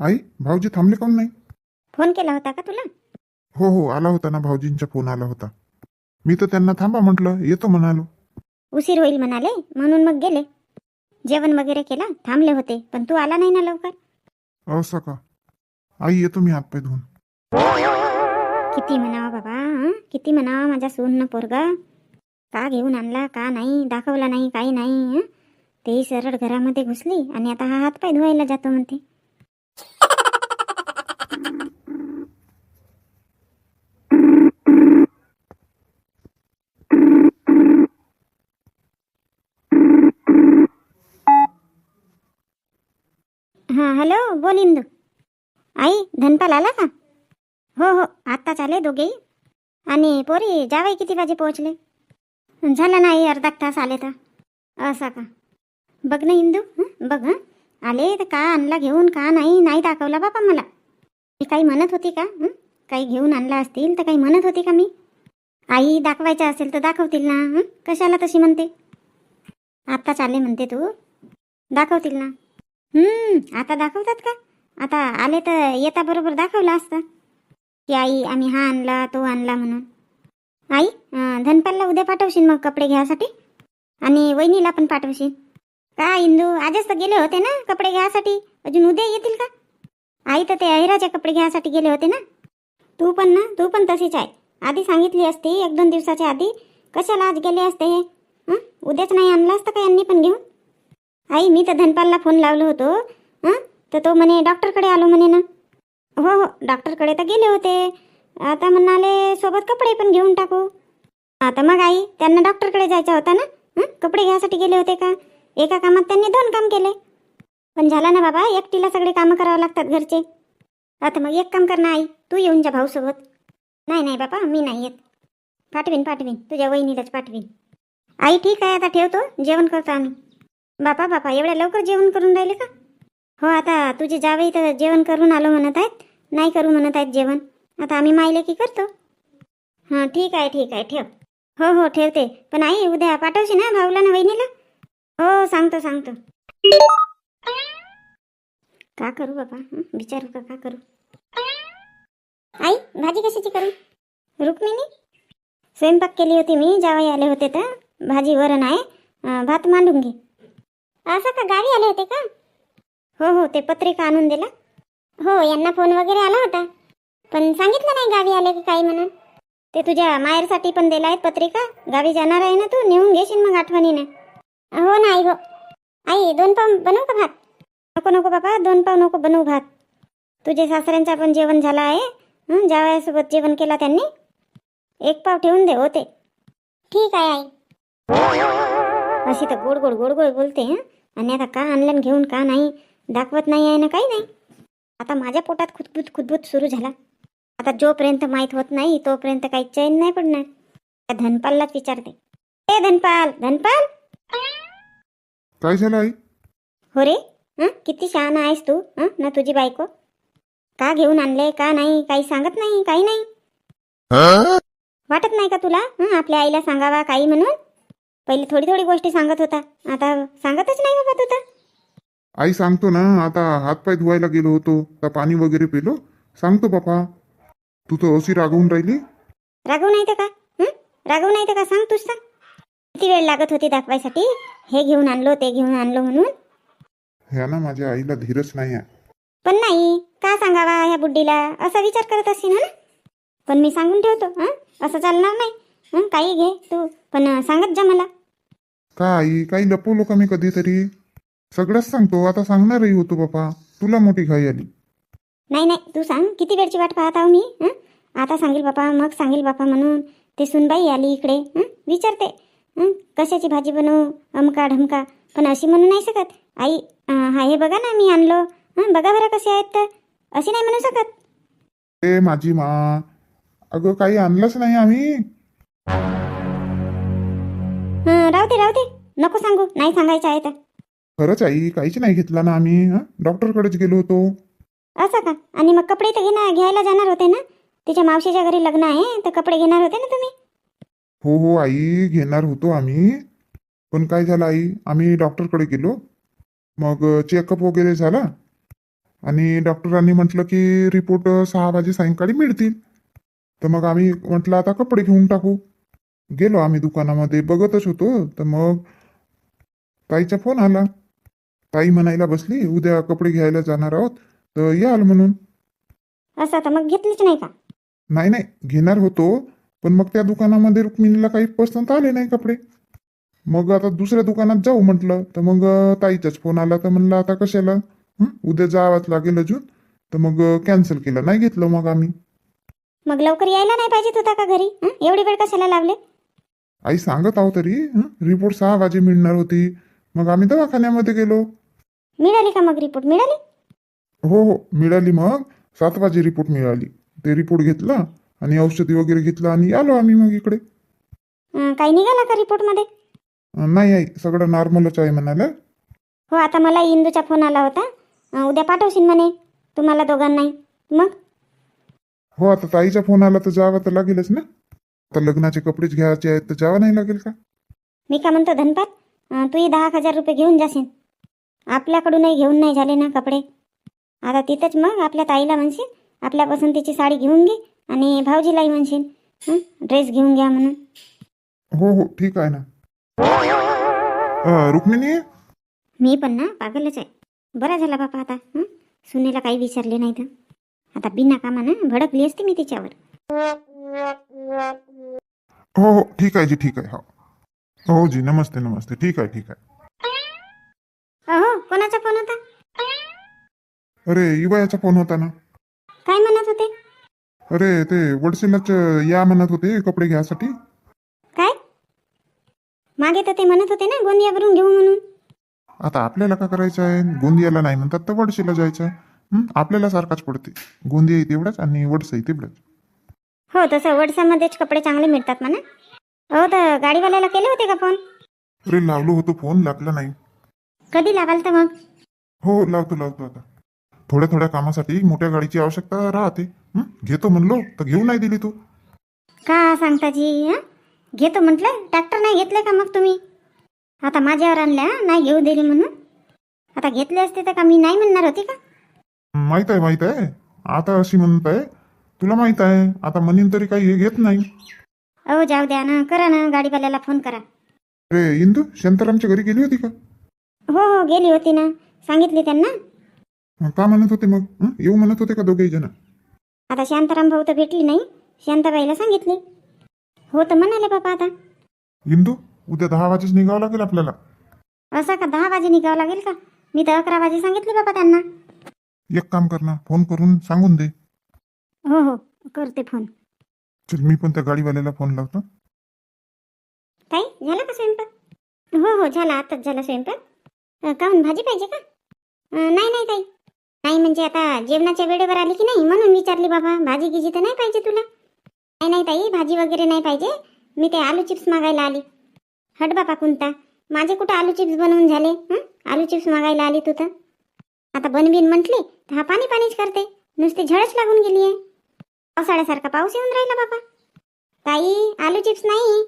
आई भाऊजी थांबले काऊन नाही? फोन केला होता का तुला? हो हो आला होता ना भाऊजींचा फोन आला होता. मी तर त्यांना थांबा म्हटलं येतो म्हणालो. उशीर होईल म्हणाले म्हणून मग गेले. जेवण वगैरे केला थांबले होते पण तू आला नाही ना लवकर. असं का? आई येतो मी हातपाय धुवून. किती म्हणावा बाबा हं? किती म्हणावा माझा सून पोरगा? का घेऊन आणला का नाही दाखवला नाही काही नाही हं? तेही सरळ घरामध्ये घुसली आणि आता हा हातपाय धुवायला जातो म्हणते हां हॅलो बोल इंदू आई धनपाल आला का? हो हो आत्ताच आले दोघेही. आणि पोरी जावई किती वाजे पोहोचले? झालं नाही अर्धा तास आले तर. असा का? बघ ना इंदू बघ हां? आले तर का आणला घेऊन का नाही नाही दाखवला बापा मला. मी काही म्हणत होती का? काही घेऊन आणला असतील तर काही म्हणत होती का मी? आई दाखवायचं असेल तर दाखवतील ना कशाला तशी म्हणते? आत्ताच आले म्हणते तू. दाखवतील ना. हम्म आता दाखवतात का? आता आले तर येता बरोबर दाखवला असता. की आई आम्ही हा आणला तो आणला म्हणून. आई धनपालला उद्या पाठवशील मग कपडे घ्यायसाठी आणि वहिनीला पण पाठवशील. का इंदू आजच तर गेले होते ना कपडे घ्यायसाठी अजून उद्या येतील का? आई तर ते अहिराचे कपडे घ्यायसाठी गेले होते ना? तू पण ना तू पण तशीच आहे. आधी सांगितली असती एक दोन दिवसाच्या आधी. कशाला आज गेले असते हे? उद्याच नाही आणलं असतं का यांनी पण घेऊन? आई मी तर धनपालला फोन लावलो होतो हां? तर तो म्हणे डॉक्टरकडे आलो म्हणे ना. हो हो डॉक्टरकडे तर गेले होते. आता म्हणाले सोबत कपडे पण घेऊन टाकू. आता मग आई त्यांना डॉक्टरकडे जायचा होता ना? हं? कपडे घ्यायसाठी गेले होते का? एका कामात त्यांनी दोन काम केले. पण झाला ना बाबा एकटीला सगळे कामं करावं लागतात घरचे. आता मग एक काम कर ना आई तू येऊन जा भाऊसोबत. नाही नाही बाबा मी नाही येत. पाठवीन पाठवीन तुझ्या वहिनीलाच पाठवीन. आई ठीक आहे आता ठेवतो. जेवण करतो आम्ही. बापा बापा एवढ्या लवकर जेवण करून राहिले का? हो आता तुझे जावई तर जेवण करून आलो म्हणत आहेत. नाही करू म्हणत आहेत जेवण. आता आम्ही मायले की करतो. हां ठीक आहे ठीक आहे ठेव. हो हो ठेवते. पण आई उद्या पाठवशी ना भाऊला ना वहिनीला? हो सांगतो सांगतो. का करू बाबा विचारू का का करू? आई भाजी कशाची करू? रुक्मिणी? स्वयंपाक केली होती मी जावई आले होते तर. भाजी वरण आहे. भात मांडून घे. असं का? गावी आले होते का? हो हो ते पत्रिका आणून दिला. हो यांना फोन वगैरे आला होता. पण सांगितलं नाही गावी आले की काही म्हणून. ते तुझ्या माहेरसाठी पण दिला आहेत पत्रिका. गावी जाणार आहे ना तू? नेऊन घेशील मग आठवणीने. हो ना आई हो. आई दोन पाव बनवू का भात? नको नको बाबा दोन पाव नको बनवू भात. तुझे सासऱ्यांचा पण जेवण झाला आहे. जावयासोबत जेवण केला त्यांनी. एक पाव ठेवून दे होते ठीक आहे आई. अशी तर गोड गोड गोड गोड बोलते हं? आणि आता का आणलं आणि घेऊन का नाही दाखवत नाही आहे ना काही नाही. आता माझ्या पोटात खुदबुत खुदबुत सुरू झाला. आता जोपर्यंत माहीत होत नाही तोपर्यंत काही चैन नाही पडणार. त्या धनपाललाच विचारते. ए धनपाल धनपाल? काय झालं आई? हो रे हं? किती शहाणा आहेस तू हं? ना तुझी बायको? का घेऊन आणले का नाही काही सांगत नाही काही नाही. वाटत नाही का तुला हं? आपल्या आईला सांगावा काही म्हणून? पहिले थोडी थोडी गोष्टी सांगत होता. आता सांगतच नाही बाबा तू तर. आई सांगतो ना आता हातपाय धुवायला गेलो होतो तर पाणी वगैरे पिलो. सांगतो बापा. तू तर अशी रागवून राहिली. रागव नाही तर का? हं? रागव नाही तर का? सांग तूच सांग. किती वेळ लागत होती दाखवायसाठी? हे घेऊन आणलो ते घेऊन आणलो म्हणून. ह्या ना माझ्या आईला धीरच नाही आहे. पण नाही का सांगावा ह्या बुड्डीला असा विचार करत असशील ना पण मी सांगून ठेवतो हं? असं चालणार नाही. हं काही घे तू. पण सांगत जा मला. का आई काही लपवलो का मी कधीतरी. सगळंच सांगतो आता सांगणारही होतो बापा. तुला मोठी घाई आली. नाही नाही तू सांग किती वेळची वाट पाहत आहो मी हं? आता सांगेल बापा मग सांगेल बापा म्हणून. ते सुनबाई आली इकडे हं? विचारते हं? कशाची भाजी बनवू अमका ढमका? पण अशी म्हणू नाही शकत. आई अं, हा हे बघा ना मी आणलो. हं बघा बरं कसे आहेत तर. अशी नाही म्हणू शकत. ए माझी मा. अगं काही आणलंच नाही आम्ही. दे राहू दे. नको सांगू नाही सांगायचं आहे तर. खरंच आई काहीच नाही घेतला ना आम्ही हं? डॉक्टरकडेच गेलो होतो. असं का? आणि मग कपडे तर घेणार घ्यायला जाणार होते ना? तिच्या मावशीच्या घरी लग्न आहे तर कपडे घेणार होते ना तुम्ही? हो हो आई घेणार होतो आम्ही. पण काय झालं आई? आम्ही डॉक्टरकडे गेलो. मग चेकअप वगैरे झाला. आणि डॉक्टरांनी म्हटलं की रिपोर्ट सहा वाजे सायंकाळी मिळतील. तर मग आम्ही म्हटलं आता कपडे घेऊन टाकू. गेलो आम्ही दुकानामध्ये बघतच होतो. तर मग ताईचा फोन आला. ताई म्हणायला बसली उद्या कपडे घ्यायला जाणार आहोत तर याल म्हणून. असं तर मग घेतलीच नाही का? नाही नाही घेणार होतो पण मग त्या दुकानामध्ये रुक्मिणीला काही पसंत आले नाही कपडे. मग आता दुसऱ्या दुकानात जाऊ म्हटलं तर मग ताईचाच फोन आला तर म्हणलं आता कशाला? हं? उद्या जावंच लागेल अजून. तर मग कॅन्सल केलं. नाही घेतलं मग आम्ही. मग लवकर यायला नाही पाहिजेत होता का घरी? हं? एवढी वेळ कशाला लावले? आई सांगत आहो तरी? रिपोर्ट सहा वाजे मिळणार होती. मग आम्ही दवाखान्यामध्ये गेलो. मिळाली का मग रिपोर्ट मिळाली? हो हो. मिळाली मग. सात वाजे रिपोर्ट मिळाली. ते रिपोर्ट घेतला आणि औषधी वगैरे घेतलं आणि आलो आम्ही मग इकडे. अं, काही निघाला का रिपोर्टमध्ये अं, नाही आई. सगळं नॉर्मलच आहे म्हणाला. हो आता मला इंदूचा फोन आला होता. अं, उद्या पाठवशील म्हणे. तुम्हाला दोघांनाही. मग? हो आता ताईचा फोन आला तर जावं तर लागेलच ना. आता लग्नाचे कपडेच घ्यायचे आहेत तर जावं नाही लागेल का? मी का म्हणतो धनपात अं, तूही दहा एक हजार रुपये घेऊन जाशील. आपल्याकडूनही घेऊन नाही झाले ना कपडे. आता तिथंच मग आपल्या ताईला म्हणशील आपल्या पसंतीची साडी घेऊन घे आणि भाऊजीलाही म्हणशील हं? ड्रेस घेऊन घ्या म्हणून. हो हो ठीक आहे ना. अं, रुक्मिणी? मी पण ना पागलच आहे. बरा झाला बापा आता हं? सुनेला काही विचारले नाही तर. आता बिना कामानं भडकली असते मी तिच्यावर. हो हो ठीक आहे जी ठीक आहे हो. हो जी नमस्ते नमस्ते ठीक आहे ठीक आहे. अहो कोणाचा फोन होता? अरे इवायाचा फोन होता ना. काय म्हणत होते? अरे ते वडसिलाच या म्हणत होते कपडे घ्यायसाठी काय? मागे तर ते म्हणत होते ना गोंदियावरून घेऊ म्हणून. आता आपल्याला का करायचं आहे? गोंदियाला नाही म्हणतात तर वडशीला जायचं आहे. हं? आपल्याला सारखाच पडते. गोंदियाही तेवढाच आणि वडसही तेवढंच. हो तसं वडसामध्येच कपडे चांगले मिळतात म्हणा. हो तर गाडीवाल्याला केले होते का फोन? अरे लावलो होतो फोन लागला नाही. कधी लावाल तर मग? हो लावतो लावतो आता. थोड्या थोड्या कामासाठी मोठ्या गाडीची आवश्यकता राहते. हं? घेतो म्हणलो तर घेऊ नाही दिली तू. का सांगता जी हं? घेतो म्हटलं ट्रॅक्टर नाही घेतले का मग तुम्ही? आता माझ्यावर आणल्या हं? नाही घेऊ दिली म्हणून. आता घेतले असते तर का मी नाही म्हणणार होती का? माहीत आहे माहीत आहे. आता अशी म्हणत आहे तुला माहीत आहे आता म्हणीन तरी काही हे घेत नाही. अहो जाऊ द्या ना करा ना गाडीवाल्याला फोन करा. अरे इंदू शांतारामच्या घरी गेली होती का? हो हो गेली होती ना. सांगितली त्यांना. का म्हणत होते मग? हं? येऊ म्हणत होते का दोघेही जण? आता शांताराम भाऊ तर भेटली नाही शांताबाईला सांगितले. हो तर म्हणाले बाबा आता. इंदू उद्या दहा वाजेच निघावं लागेल आपल्याला. असं का दहा वाजे निघावं लागेल का? मी तर अकरा वाजे सांगितले बाबा त्यांना. एक काम कर ना फोन करून सांगून दे. हो हो. करते फोन चल मी पण त्या गाडीवाल्याला फोन लावतो. ताई झाला का स्वयंपाक? हो हो झाला. आताच झाला स्वयंपाक. काहून भाजी पाहिजे का? नाही नाही ताई. नाही म्हणजे आता जेवणाच्या वेळेवर आली की नाही? म्हणून विचारली बाबा भाजी गिजी तर नाही पाहिजे तुला? नाही नाही ताई भाजी वगैरे नाही पाहिजे. मी ते आलू चिप्स मागायला आली. हट बापा कोणता माझे कुठं आलू चिप्स बनवून झाले? हं? आलू चिप्स मागायला आली तू तर. आता बनबीन म्हटली तर हा पाणी पाणीच करते. नुसती झळच लागून गेली आहे पावसाळ्यासारखा पाऊस येऊन राहिला बाबा. ताई आलू चिप्स नाही.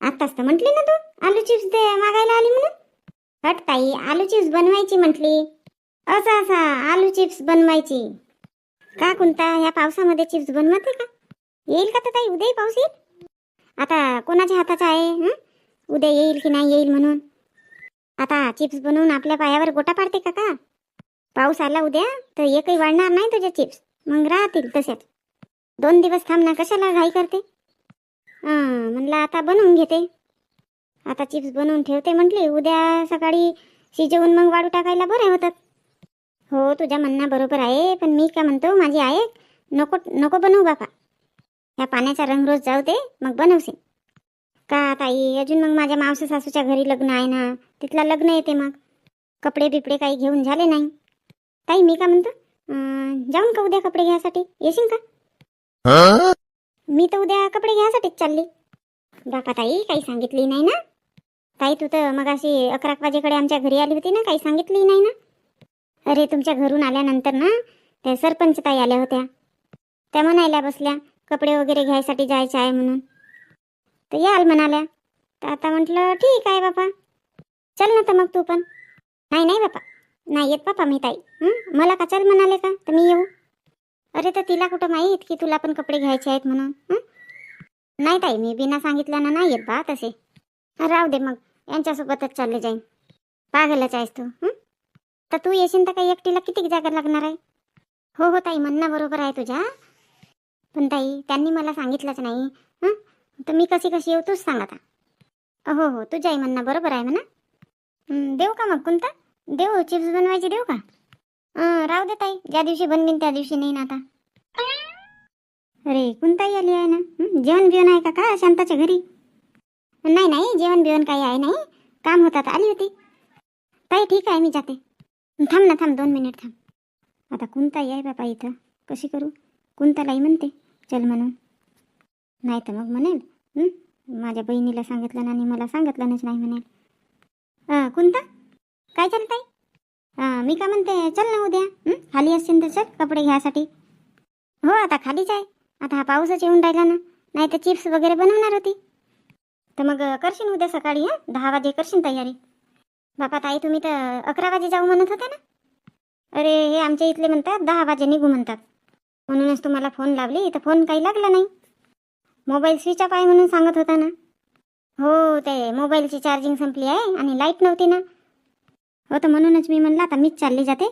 आताच तर म्हटली ना तू आलू चिप्स दे मागायला आली म्हणून. हट ताई आलू चिप्स बनवायची म्हटली. असं असा आलू चिप्स बनवायची. का कोणता ह्या पावसामध्ये चिप्स बनवते का? येईल का तर ताई उद्याही पाऊस येईल? आता कोणाच्या हाताचा आहे हं? उद्या येईल की नाही येईल म्हणून? आता चिप्स बनवून आपल्या पायावर गोटा पाडते का का? पाऊस आला उद्या तर एकही वाढणार नाही तुझ्या चिप्स मग राहतील तसेच. दोन दिवस थांब ना कशाला घाई करते? हां म्हणलं आता बनवून घेते. आता चिप्स बनवून ठेवते म्हटली उद्या सकाळी शिजवून मग वाळू टाकायला बरे होतात. हो तुझ्या म्हणणं बरोबर आहे पण मी काय म्हणतो माझी आहे नको नको बनवू बापा. ह्या पाण्याचा रंग रोज जाऊ दे मग बनवशील. का ताई अजून मग माझ्या मावसा सासूच्या घरी लग्न आहे ना तिथला लग्न येते मग. कपडे बिपडे काही घेऊन झाले नाही. ताई मी का म्हणतो? जाऊन का उद्या कपडे घ्यायसाठी? येशील का? मी तर उद्या कपडे घ्यायसाठीच चालली. बापा ताई काही सांगितली नाही ना? ताई तू तर मग अशी अकरा एक वाजेकडे आमच्या घरी आली होती ना काही सांगितली नाही ना? अरे तुमच्या घरून आल्यानंतर ना त्या सरपंच ताई आल्या होत्या. त्या म्हणायला बसल्या कपडे वगैरे घ्यायसाठी जायचं आहे म्हणून. तर याल म्हणाल्या. तर आता म्हटलं ठीक आहे बापा. चल ना तर मग तू पण. नाही नाही बापा. नाही येत पापा मी ताई. मला का म्हणाले का? तर मी येऊ. अरे तर तिला कुठं माहीत की तुला पण कपडे घ्यायचे आहेत म्हणून? नाही ताई मी बिना सांगितल्यानं नाही येत बा तसे. राहू दे मग. यांच्यासोबतच चालले जाईन. पागलच आहेस तू. तर तू येशील तर काही एकटीला किती जागा लागणार आहे? हो हो ताई म्हणणं बरोबर आहे तुझ्या. पण ताई त्यांनी मला सांगितलंच नाही. तर मी कशी कशी येऊ तूच सांग आता. हो हो तुझ्याही म्हणणं बरोबर आहे म्हणा. देऊ का मग कोणता? देऊ चिप्स बनवायचे देऊ का? राहू दे ताई ज्या दिवशी बनवीन त्या दिवशी नाही ना आता. अरे कोणताही आली आहे ना? जेवण बिवण आहे का? का शांताच्या घरी? नाही नाही जेवण बिवण काही आहे नाही. काम होतात आली होती. ताई ठीक आहे मी जाते. थांब ना थांब दोन मिनिट थांब. आता कोणताही आहे बापा इथं. कशी करू? कोणतालाही म्हणते चल म्हणून. नाही तर मग म्हणेल माझ्या बहिणीला सांगितलं ना आणि मला सांगितलं नाही म्हणेल. कोणता काय चालतंय ताई? मी का म्हणते चल ना उद्या. खाली असतील तर चल कपडे घ्यायसाठी हो आता खालीच आहे. आता हा पाऊसच येऊन राहिला ना. नाही तर चिप्स वगैरे बनवणार होती. तर मग करशील उद्या सकाळी हां? दहा वाजे करशील तयारी. बापा ताई तुम्ही तर अकरा वाजे जाऊ म्हणत होते ना? अरे हे आमच्या इथले म्हणतात दहा वाजे निघू म्हणतात. म्हणूनच तुम्हाला फोन लावली तर फोन काही लागला नाही. मोबाईल स्विच ऑफ आहे म्हणून सांगत होता ना. हो ते मोबाईलची चार्जिंग संपली आहे आणि लाइट नव्हती ना. हो तर म्हणूनच मी म्हणलं आता मीच चालली जाते.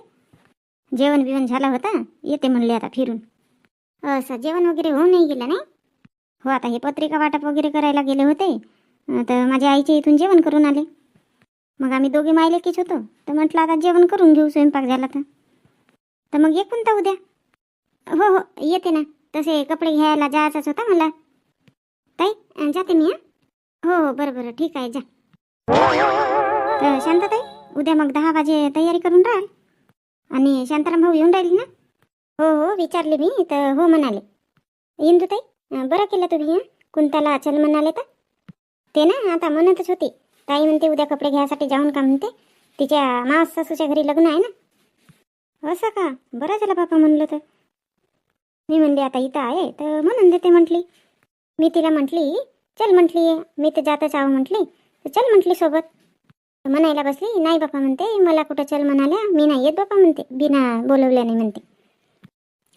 जेवण बिवण झालं होतं येते म्हणले आता फिरून. असं जेवण वगैरे होऊन नाही गेलं नाही? हो आता हे पत्रिका वाटप वगैरे करायला गेले होते. तर माझ्या आईच्या इथून जेवण करून आले. मग आम्ही दोघे मायलेकीच होतो. तर म्हटलं आता जेवण करून घेऊ स्वयंपाक झाला तर. तर मग ये कोणता उद्या? हो हो येते ना. तसे कपडे घ्यायला जायचाच होता मला. ताई जाते मी हो? हो बरं बरं ठीक आहे जा. तर शांतताई? उद्या मग दहा वाजे तयारी करून राहाल आणि शांताराम भाऊ येऊन राहिली ना? हो हो विचारले मी तर हो म्हणाले. इंदुताई बरं केलं तुम्ही कुंताला चल म्हणाले तर. ते ना आता म्हणतच होती. ताई म्हणते उद्या कपडे घ्यायसाठी जाऊन का म्हणते? तिच्या मावस सासूच्या घरी लग्न आहे ना? असं का? बरं झालं बापा म्हणलं तर. मी म्हणले आता इथं आहे तर म्हणून देते म्हटली. मी तिला म्हटली चल म्हटली मी तर जातच आहो म्हटली. तर चल म्हटली सोबत. म्हणायला बसली नाही बापा म्हणते मला कुठं चल म्हणाल्या मी नाही येत बापा म्हणते बिना बोलवल्या नाही म्हणते.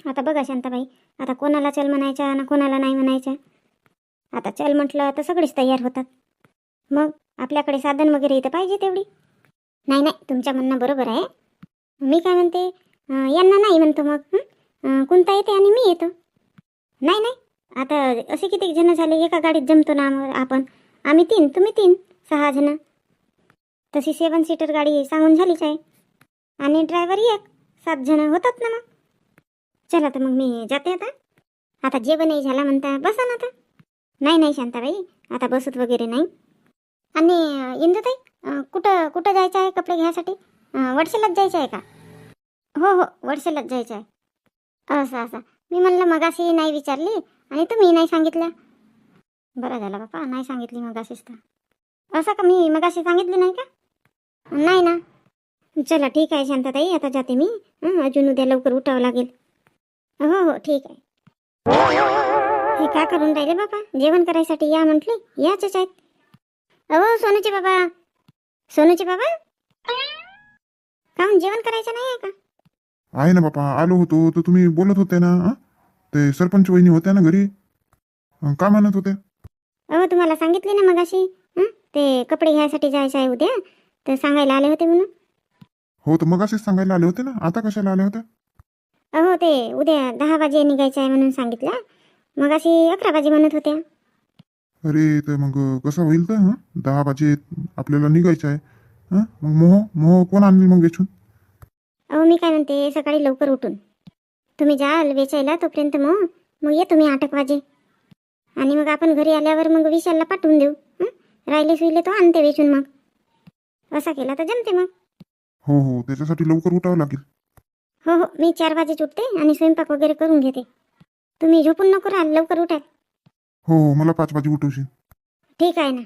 आता बघा शांताबाई आता कोणाला चल म्हणायच्या ना कोणाला नाही म्हणायच्या. आता चल म्हटलं तर सगळेच तयार होतात. मग आपल्याकडे साधन वगैरे इथं पाहिजे तेवढी? नाही नाही तुमच्या म्हणणं बरोबर आहे. मी काय म्हणते यांना नाही म्हणतो मग कोणता येते आणि मी येतो. नाही नाही आता असे किती जण झाले एका गाडीत जमतो ना आपण. आम्ही तीन तुम्ही तीन सहा जण. तशी सेवन सीटर गाडी सांगून झालीच आहे. आणि ड्रायव्हर एक. सात जण होतात ना मग. चला तर मग मी जाते आता. आता जेवणही झाला म्हणता बसा ना आता. नाही नाही शांताबाई आता बसत वगैरे नाही. आणि इंदुताई कुठं कुठं जायचं आहे कपडे घ्यायसाठी? वडसेलाच जायचं आहे का? हो हो वडसेलाच जायचं आहे. असं असं. मी म्हणलं मगाशी नाही विचारली आणि तुम्ही नाही सांगितलं बरं झालं बापा नाही सांगितली मगाशीच तर. असं का मी मगाशी सांगितली नाही का? नाही ना. चला ठीक आहे शांताताई आता जाते मी. अजून उद्या लवकर उठावं लागेल. हो हो ठीक आहे. हे काय करून राहिले बाबा जेवण करायसाठी या म्हटले? याच आहेत. अहो सोनूचे बाबा. सोनूचे बाबा? काहून जेवण करायचं नाही आहे का? आहे ना बापा आलो होतो तर तुम्ही बोलत होते ना हं? ते सरपंच वहिनी होत्या ना घरी? अं, का म्हणत होते अहो तुम्हाला सांगितले ना मगाशी हं? ते कपडे घ्यायसाठी जायचं आहे उद्या. तर सांगायला आले होते म्हणून. हो तर मग असेच सांगायला आले होते ना? आता कशाला आले होते? अहो ते उद्या दहा वाजे निघायचं आहे म्हणून सांगितलं. मगाशी अकरा वाजे म्हणत होत्या. अरे तर मग कसं होईल तर हं? दहा वाजे आपल्याला निघायचं आहे. हं? मग मोह मोह कोण आणली मग वेचून? अहो मी काय म्हणते सकाळी लवकर उठून. तुम्ही जाल वेचायला तोपर्यंत मग मग ये तुम्ही आठ एक वाजे. आणि मग आपण घरी आल्यावर मग विशालला पाठवून देऊ. हं? राहिले सुईले तो आणते वेचून मग. असा केला तर जमते मग. हो हो त्याच्यासाठी लवकर उठावं लागेल. हो हो मी चार वाजेच उठते आणि स्वयंपाक वगैरे करून घेते. तुम्ही झोपून नको राहाल लवकर उठाल हो हो मला पाच वाजे उठवशील. ठीक आहे ना.